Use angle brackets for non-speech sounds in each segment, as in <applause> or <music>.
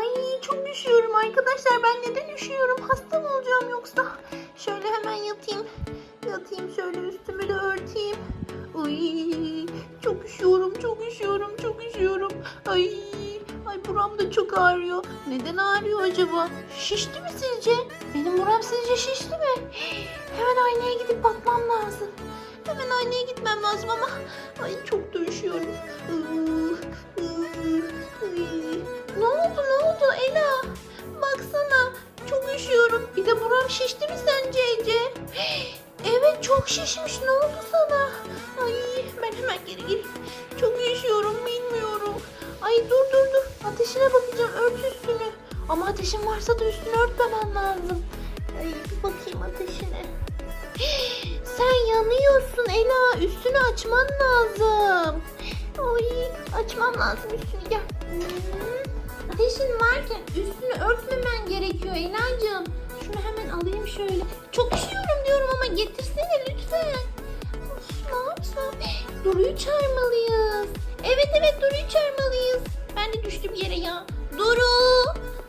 Ay çok üşüyorum arkadaşlar. Ben neden üşüyorum? Hasta mı olacağım yoksa? Şöyle hemen yatayım. Yatayım şöyle üstümü de örteyim. Ay çok üşüyorum, çok üşüyorum, çok üşüyorum. Ay ay buram da çok ağrıyor. Neden ağrıyor acaba? Şişti mi sizce? Benim buram sizce şişti mi? Hemen aynaya gidip bakmam lazım. Hemen aynaya gitmem lazım ama ay çok da üşüyorum. Iı, ıı, ıı. Ne oldu ne oldu Ela? Baksana çok üşüyorum. Bir de buram şişti mi sence Ece? <gasps> Evet çok şişmiş. Ne oldu sana? Ay ben hemen geri geleyim. Çok üşüyorum bilmiyorum. Ay dur dur dur. Ateşine bakacağım. Ört üstünü. Ama ateşin varsa da üstünü örtmemen lazım. Ay bir bakayım ateşine. <gasps> Sen yanıyorsun Ela. Üstünü açman lazım. Ay açmam lazım üstünü gel. Ateşin varken üstünü örtmemen gerekiyor Ela'cığım. Şunu hemen alayım şöyle. Çok üşüyorum diyorum ama getirsene lütfen. Of, ne yapsam? Duru'yu çağırmalıyız. Evet evet Duru'yu çağırmalıyız. Ben de düştüm yere ya. Duru!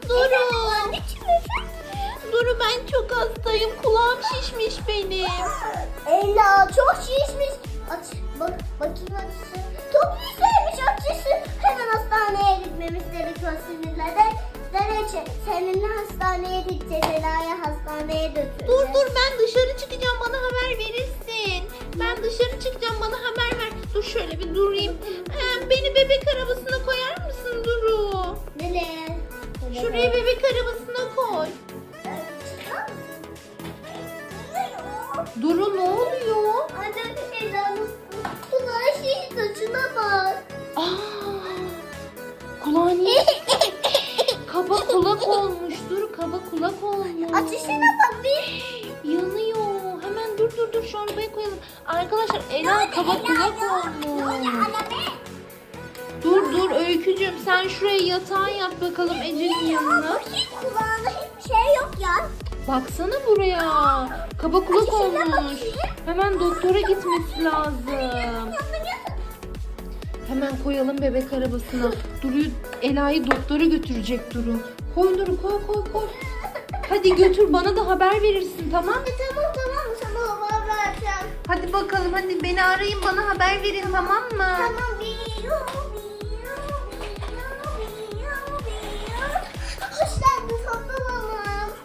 Duru! Duru ben çok hastayım. Kulağım şişmiş benim. Ela çok şişmiş. Aç bak bakayım açısı. Çok yükselmiş açısı. Hemen hastaneye gitmemiz gerekiyor sinirlerden. Derece seninle hastaneye gideceğiz. Ela'yı hastaneye götüreceğiz. Dur dur ben dışarı çıkacağım bana haber verirsin. Ben dışarı çıkacağım bana haber ver. Dur şöyle bir durayım. Ee, beni bebek arabasına koyar mısın Duru? Nereye? Şuraya bebek arabasına koy. Duru ne oluyor? Anne Ela'nın kulak olmuş. Ateşine bak bir. Yanıyor. Hemen dur dur dur şu arabaya koyalım. Arkadaşlar Ela kaba kulak olmuş. Dur dur Öykücüğüm sen şuraya yatağa yat bakalım Ece'nin yanına. Kulağında hiçbir şey yok ya. Baksana buraya. Kaba kulak olmuş. Hemen doktora gitmesi lazım. Hemen koyalım bebek arabasına. Duru'yu Ela'yı doktora götürecek Duru. Koy Duru koy koy koy. Hadi götür bana da haber verirsin tamam mı? Tamam tamam sana haber vereceğim. Hadi bakalım hadi beni arayın bana haber verin tamam mı? Tamam biliyorum.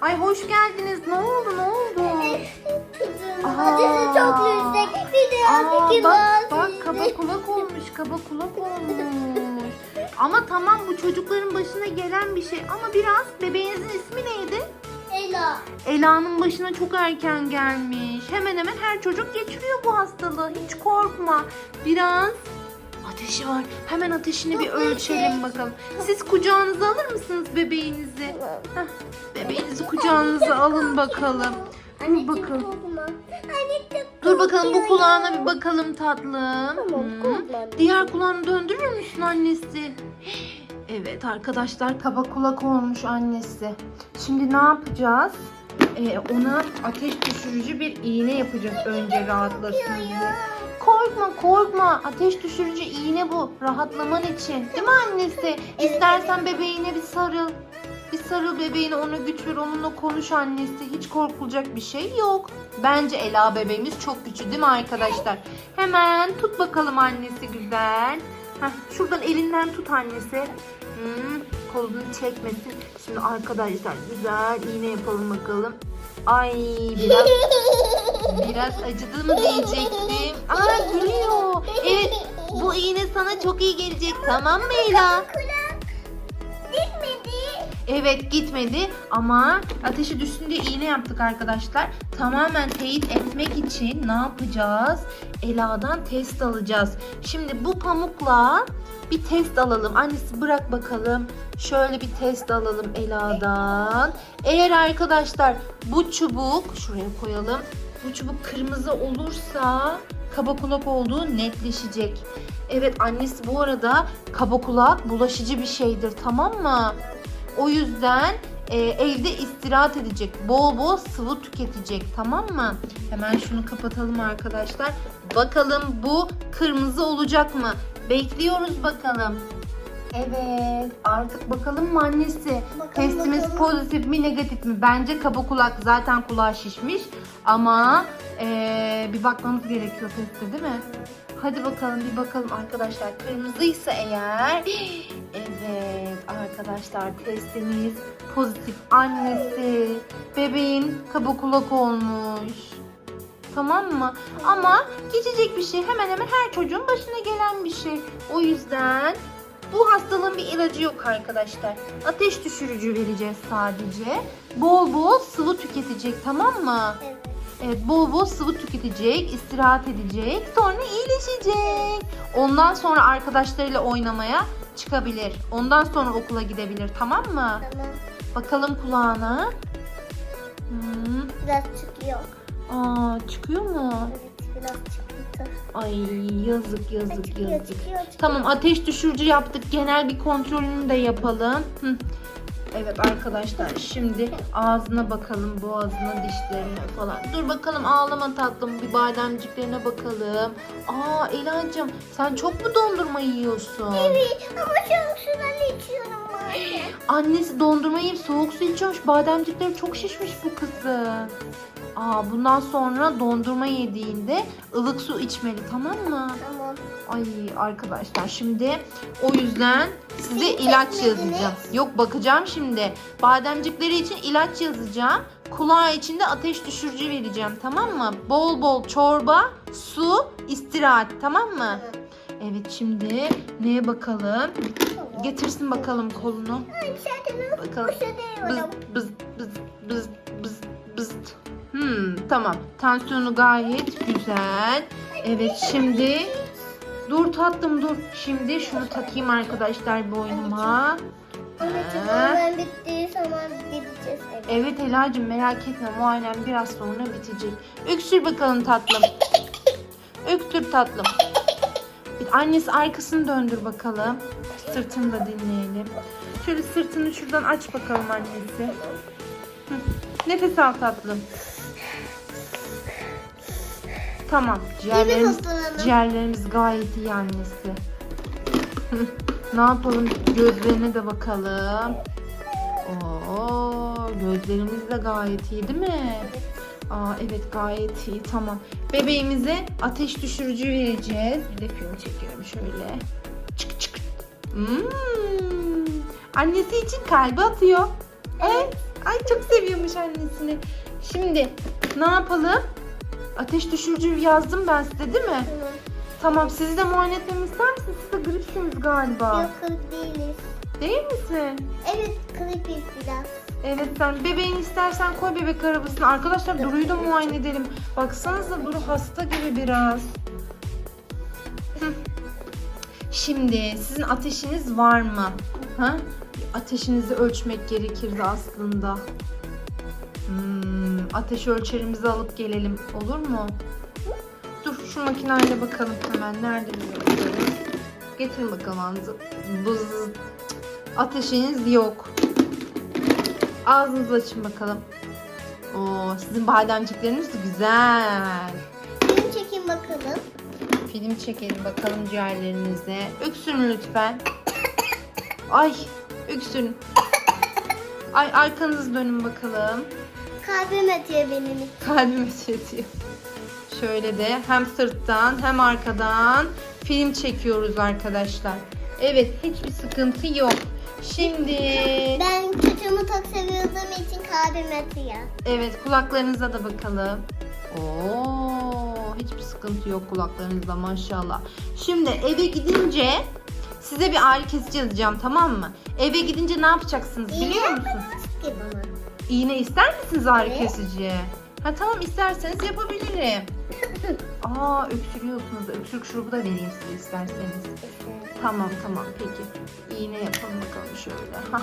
Ay hoş geldiniz. Ne oldu ne oldu? Acısı çok yüksek. Bir de Aa, bak bak kaba kulak olmuş kaba kulak olmuş. Ama tamam bu çocukların başına gelen bir şey ama biraz bebeğinizin ismi neydi? Ela. Ela'nın başına çok erken gelmiş. Hemen hemen her çocuk geçiriyor bu hastalığı. Hiç korkma. Biraz ateşi var. Hemen ateşini bir Çok ölçelim yüksek. bakalım. Siz kucağınıza alır mısınız bebeğinizi? Heh, bebeğinizi kucağınıza alın bakalım. Dur bakalım. Dur bakalım bu kulağına bir bakalım tatlım. Kulağına. Diğer kulağını döndürür müsün annesi? Evet arkadaşlar kaba kulak olmuş annesi. Şimdi ne yapacağız? Ee, ona ateş düşürücü bir iğne yapacağız önce rahatlasın diye. Korkma korkma ateş düşürücü iğne bu rahatlaman için değil mi annesi? İstersen bebeğine bir sarıl. Bir sarıl bebeğine ona güç ver onunla konuş annesi. Hiç korkulacak bir şey yok. Bence Ela bebeğimiz çok güçlü değil mi arkadaşlar? Hemen tut bakalım annesi güzel. Heh, şuradan elinden tut annesi. Hmm, kolunu çekmesin. Şimdi arkadaşlar güzel iğne yapalım bakalım. Ay biraz <laughs> biraz acıdı mı diyecektim. Aa gülüyor. Evet bu iğne sana çok iyi gelecek tamam mı Ela? Evet gitmedi ama ateşi düşsün diye iğne yaptık arkadaşlar. Tamamen teyit etmek için ne yapacağız? Ela'dan test alacağız. Şimdi bu pamukla bir test alalım. Annesi bırak bakalım. Şöyle bir test alalım Ela'dan. Eğer arkadaşlar bu çubuk şuraya koyalım. Bu çubuk kırmızı olursa kaba kulak olduğu netleşecek. Evet annesi bu arada kaba kulak bulaşıcı bir şeydir tamam mı? O yüzden e, evde istirahat edecek. Bol bol sıvı tüketecek tamam mı? Hemen şunu kapatalım arkadaşlar. Bakalım bu kırmızı olacak mı? Bekliyoruz bakalım. Evet artık bakalım mı annesi? Bakalım, Testimiz bakalım. pozitif mi negatif mi? Bence kaba kulak zaten kulağı şişmiş. Ama eee, bir bakmamız gerekiyor testte değil mi? Hadi bakalım bir bakalım arkadaşlar. Kırmızıysa eğer... <gasps> Evet arkadaşlar testimiz pozitif. Annesi bebeğin kaba kulak olmuş. Tamam mı? Ama geçecek bir şey. Hemen hemen her çocuğun başına gelen bir şey. O yüzden bu hastalığın bir ilacı yok arkadaşlar. Ateş düşürücü vereceğiz sadece. Bol bol sıvı tüketecek tamam mı? Evet. Evet bol bol sıvı tüketecek, istirahat edecek, sonra iyileşecek. Ondan sonra arkadaşlarıyla oynamaya çıkabilir. Ondan sonra okula gidebilir tamam mı? Tamam. Bakalım kulağına. Hmm. Biraz çıkıyor. Aa çıkıyor mu? Evet biraz çıktı. Ay yazık yazık Çıkıyor, yazık. çıkıyor, çıkıyor. Tamam ateş düşürücü yaptık. Genel bir kontrolünü de yapalım. Hı. Evet arkadaşlar şimdi ağzına bakalım boğazına dişlerine falan. Dur bakalım ağlama tatlım bir bademciklerine bakalım. Aa Ela'cığım sen çok mu dondurma yiyorsun? Evet ama çok sudan içiyorum bazen. Annesi dondurma yiyip soğuk su içiyormuş. Bademcikleri çok şişmiş bu kızın. Aa bundan sonra dondurma yediğinde ılık su içmeli tamam mı? Tamam. Ay arkadaşlar şimdi o yüzden size Film ilaç yazacağım. Yok bakacağım şimdi. Bademcikleri için ilaç yazacağım. Kulağı için de ateş düşürücü vereceğim tamam mı? Bol bol çorba, su, istirahat tamam mı? Evet şimdi neye bakalım? Getirsin bakalım kolunu. Bakalım. Bız bız bız bız bız bız. Hmm, tamam. Tansiyonu gayet güzel. Evet şimdi dur tatlım dur. Şimdi şunu takayım arkadaşlar boynuma. Anneciğim hemen bittiği zaman gideceğiz eve. Evet Ela'cığım merak etme muayenem biraz sonra bitecek. Öksür bakalım tatlım. Öksür tatlım. Bir annesi arkasını döndür bakalım. Sırtını da dinleyelim. Şöyle sırtını şuradan aç bakalım annesi. Hı. Nefes al tatlım. Tamam. Ciğerlerimiz, ciğerlerimiz gayet iyi annesi. <laughs> Ne yapalım? Gözlerine de bakalım. Oo, gözlerimiz de gayet iyi değil mi? Aa evet gayet iyi tamam. Bebeğimize ateş düşürücü vereceğiz. Bir de film çekelim şöyle. Çık çık. Hmm. Annesi için kalbi atıyor. Evet. Ay çok seviyormuş annesini. Şimdi ne yapalım? Ateş düşürücü yazdım ben size değil mi? Tamam. Tamam sizi de muayene etmemi ister misiniz? Siz de gripsiniz galiba. Yok kırık değiliz. Değil misin? Evet kırıkız biraz. Evet sen bebeğini istersen koy bebek arabasına. Arkadaşlar Duru'yu da muayene edelim. Baksanıza Duru hasta gibi biraz. Hı. Şimdi sizin ateşiniz var mı? Ha? Ateşinizi ölçmek gerekirdi aslında. Hmm, ateş ölçerimizi alıp gelelim. Olur mu? Dur şu makineyle bakalım hemen. Nerede biliyorum. Getirin bakalım ağzınızı. Bız. Ateşiniz yok. Ağzınızı açın bakalım. Oo, sizin bademcikleriniz de güzel. Film çekin bakalım. Film çekelim bakalım ciğerlerinize. Öksürün lütfen. Ay, öksürün. <laughs> Ay arkanızı dönün bakalım. Kalbim atıyor benim. Kalbime yatıyor. Şöyle de hem sırttan hem arkadan film çekiyoruz arkadaşlar. Evet, hiçbir sıkıntı yok. Şimdi Ben çocuğumu çok seviyordığım için kalbim atıyor. Evet kulaklarınıza da bakalım. Oo, hiçbir sıkıntı yok kulaklarınızda maşallah. Şimdi eve gidince size bir ağrı kesici yazacağım tamam mı? Eve gidince ne yapacaksınız biliyor musunuz? Ki bana. İğne ister misiniz ağrı Evet. kesici? Ha tamam isterseniz yapabilirim. <laughs> Aa öksürüyorsunuz. Öksürük şurubu da vereyim size isterseniz. Tamam tamam peki. İğne yapalım bakalım şöyle. Hah.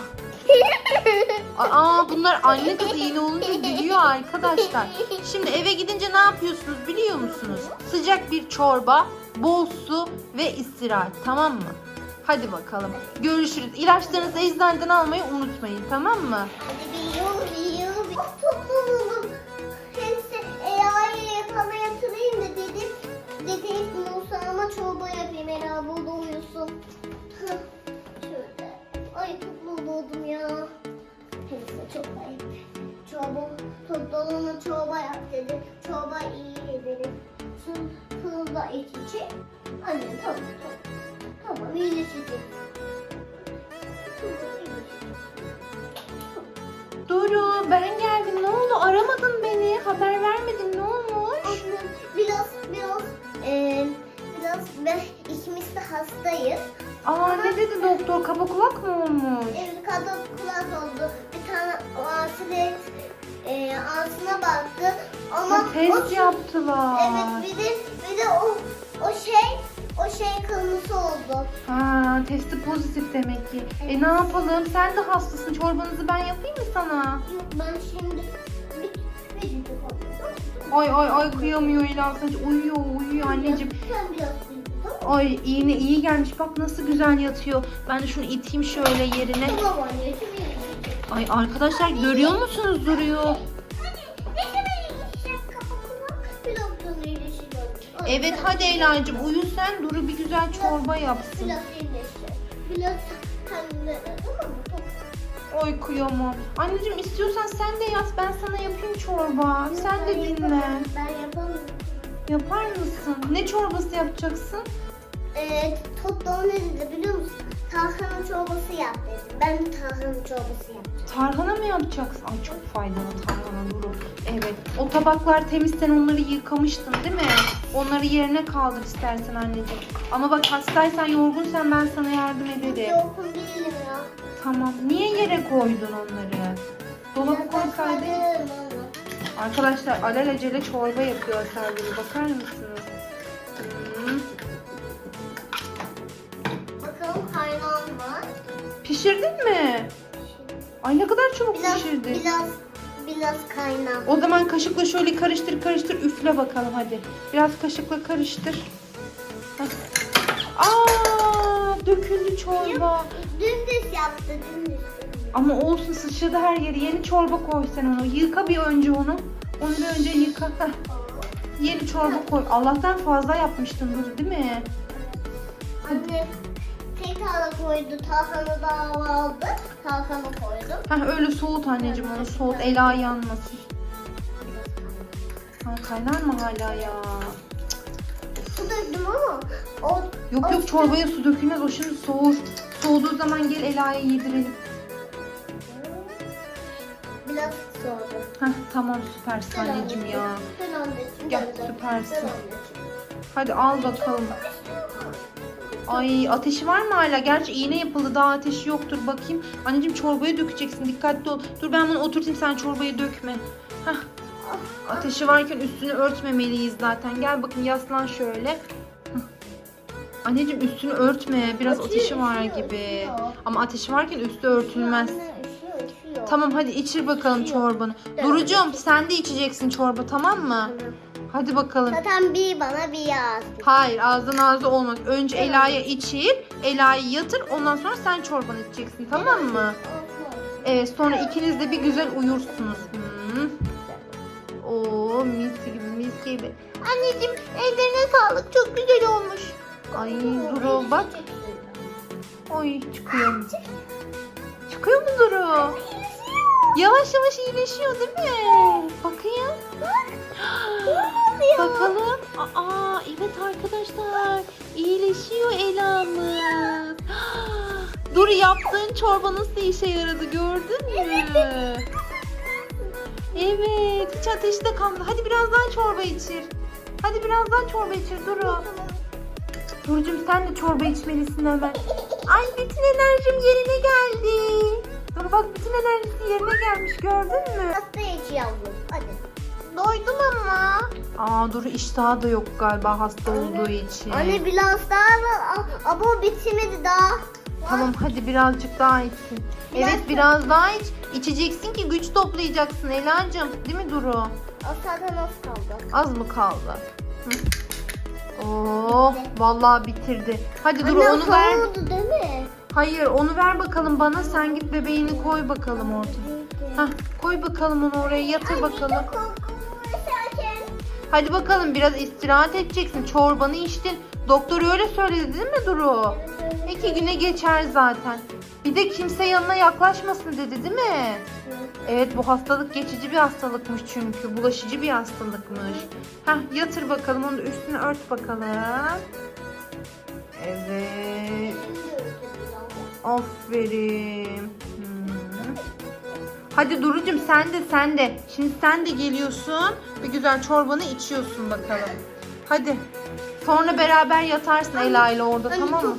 <laughs> Aa bunlar anne kız iğne olunca gidiyor arkadaşlar. Şimdi eve gidince ne yapıyorsunuz biliyor musunuz? Sıcak bir çorba, bol su ve istirahat tamam mı? Hadi bakalım. Görüşürüz. İlaçlarınızı eczaneden almayı unutmayın tamam mı? Hadi bir yol bir yol bir. Biraz ben ikimiz de hastayız. Aa ne dedi doktor? Kaba kulak mı olmuş? Evet kadın kulak oldu. Bir tane asilet eee ağzına baktı. Ama Ha, test o, yaptılar. Evet bir de bir de o o şey o şey kırmızı oldu. Ha, testi pozitif demek ki. E ne yapalım? Sen de hastasın. Çorbanızı ben yapayım mı sana? Yok ben şimdi Ay ay ay kıyamıyor Ela. Sadece uyuyor uyuyor anneciğim. Ay iğne iyi gelmiş. Bak nasıl güzel yatıyor. Ben de şunu iteyim şöyle yerine. Ay arkadaşlar görüyor musunuz duruyor? Evet hadi Ela'cığım uyu sen Duru bir güzel çorba yapsın. Biraz iyileşecek. Biraz Ay kıyamam. Anneciğim istiyorsan sen de yat ben sana yapayım çorba. Sen de dinle. yapamam, Ben yapamam. Yapar mısın? Ne çorbası yapacaksın? Ee, Totto ne dedi biliyor musun? Tarhana çorbası yap dedi. Ben de tarhana çorbası yapacağım. Tarhana mı yapacaksın? Ay çok faydalı tarhana Duru. Evet. O tabaklar temiz sen onları yıkamıştın değil mi? Onları yerine kaldır istersen anneciğim. Ama bak hastaysan yorgunsan ben sana yardım ederim. Yokum değilim. Tamam. Niye yere koydun onları? Dolaba koysaydın. Arkadaşlar alelacele çorba yapıyor Sergili. Bakar mısınız? Hmm. Bakalım kaynağım var. Pişirdin mi? Ay ne kadar çabuk Biraz, pişirdin. biraz, biraz kaynak. O zaman kaşıkla şöyle karıştır karıştır üfle bakalım hadi. Biraz kaşıkla karıştır. Hah. Aa, döküldü çorba. Dümdüz yaptı dümdüz. Ama olsun sıçradı her yeri. Yeni çorba koy sen onu. Yıka bir önce onu. Onu bir önce yıka. Heh. Yeni çorba koy. Allah'tan fazla yapmıştın dur değil mi? Anne tekrar koydu. Tarhana daha vardı. Tarhana koydum. Heh, öyle soğut anneciğim onu soğut. Ela yanmasın. Ha, kaynar mı hala ya? Su döktüm ama o Yok o yok çorbaya su dökülmez o şimdi soğur. Soğuduğu zaman gel Ela'ya yedirelim. biraz soğudu. Heh, tamam süpersin Sen anneciğim ya. Sen anneciğim. Gel, ben de- süpersin. Sen anneciğim. Hadi al bakalım. Ay ateşi var mı hala? Gerçi iğne yapıldı daha ateşi yoktur bakayım. Anneciğim çorbaya dökeceksin dikkatli ol. Dur ben bunu oturtayım sen çorbayı dökme. Heh. Ateşi varken üstünü örtmemeliyiz zaten. Gel bakayım yaslan şöyle. Anneciğim üstünü örtme. Biraz Üşüyor, ateşi var üşüyor, gibi. üşüyor. Ama ateşi varken üstü örtülmez. Anne üşüyor üşüyor. Tamam hadi içir bakalım Üşüyor. çorbanı. Evet. Durucum sen de içeceksin çorba tamam mı? Hadi bakalım. Zaten bir bana bir yağ. Hayır ağızdan ağza olmaz. Önce Evet. Ela'ya içir, Ela'yı yatır ondan sonra sen çorbanı içeceksin tamam mı? Evet sonra ikiniz de bir güzel uyursunuz. Hmm. Oo mis gibi mis gibi. Anneciğim ellerine sağlık çok güzel olmuş. Ay Duru bak. Oy çıkıyor. Çıkıyor mu Duru? Yavaş yavaş iyileşiyor değil mi? Bakayım. Bakalım. Aa evet arkadaşlar. İyileşiyor Ela'mız. Dur yaptığın çorba nasıl işe yaradı gördün mü? Evet. Hiç ateşi de kalmadı. Hadi biraz daha çorba içir. Hadi biraz daha çorba içir Duru. Duru'cum sen de çorba içmelisin hemen. Ay bütün enerjim yerine geldi. Dur bak bütün enerjisi yerine gelmiş gördün mü? Hasta iç yavrum. Hadi. Doydum ama. Aa Duru iştahı da yok galiba hasta olduğu için. Anne biraz daha var. Ama bitmedi daha. Tamam hadi birazcık daha içsin. Biraz Evet biraz daha iç. İçeceksin ki güç toplayacaksın Ela'cığım. Değil mi Duru? O zaten az kaldı. Az mı kaldı? Hı. Oo, vallahi bitirdi. Hadi Anne onu ver. soğudu değil mi? Hayır onu ver bakalım bana. Sen git bebeğini koy bakalım ortaya. Hah, koy bakalım onu oraya yatır bakalım. Hadi bakalım biraz istirahat edeceksin. Çorbanı içtin. Doktor öyle söyledi değil mi Duru? İki güne geçer zaten. Bir de kimse yanına yaklaşmasın dedi değil mi? Evet bu hastalık geçici bir hastalıkmış çünkü. Bulaşıcı bir hastalıkmış. Heh yatır bakalım onu üstüne ört bakalım. Evet. Aferin. Hmm. Hadi Duru'cum sen de sen de. Şimdi sen de geliyorsun. Bir güzel çorbanı içiyorsun bakalım. Hadi. Sonra beraber yatarsın Ela ile orada tamam mı?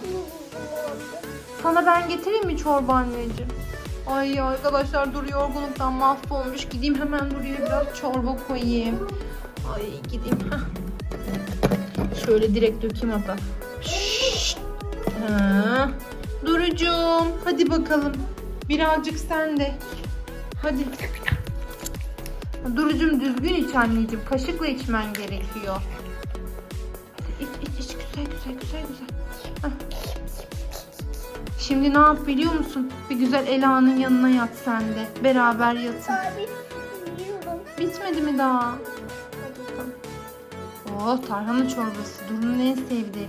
Sana ben getireyim mi çorba anneciğim? Ay arkadaşlar Duru yorgunluktan mahvolmuş. Gideyim hemen Duru'ya biraz çorba koyayım. Ay gideyim. Şöyle direkt dökeyim hatta. Ha. Duru'cum hadi bakalım. Birazcık sen de. Hadi. Duru'cum düzgün iç anneciğim. Kaşıkla içmen gerekiyor. Hadi iç iç iç güzel güzel güzel güzel. Şimdi ne yap biliyor musun? Bir güzel Ela'nın yanına yat sen de. Beraber yatın. Abi. Bitmedi mi daha? Oh tarhana çorbası. Duru'nun en sevdiği.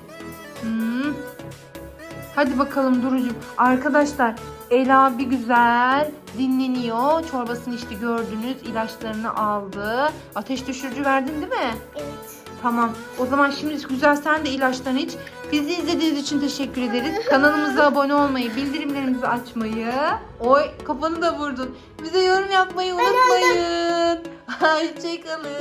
Hmm. Hadi bakalım Duru'cum. Arkadaşlar Ela bir güzel dinleniyor. Çorbasını işte gördünüz. ilaçlarını aldı. Ateş düşürücü verdin değil mi? Evet. Tamam. O zaman şimdi güzel sen de ilaçlarını iç. Bizi izlediğiniz için teşekkür ederiz. Kanalımıza abone olmayı, bildirimlerimizi açmayı. Oy kafanı da vurdun. Bize yorum yapmayı unutmayın. <laughs> Hoşçakalın.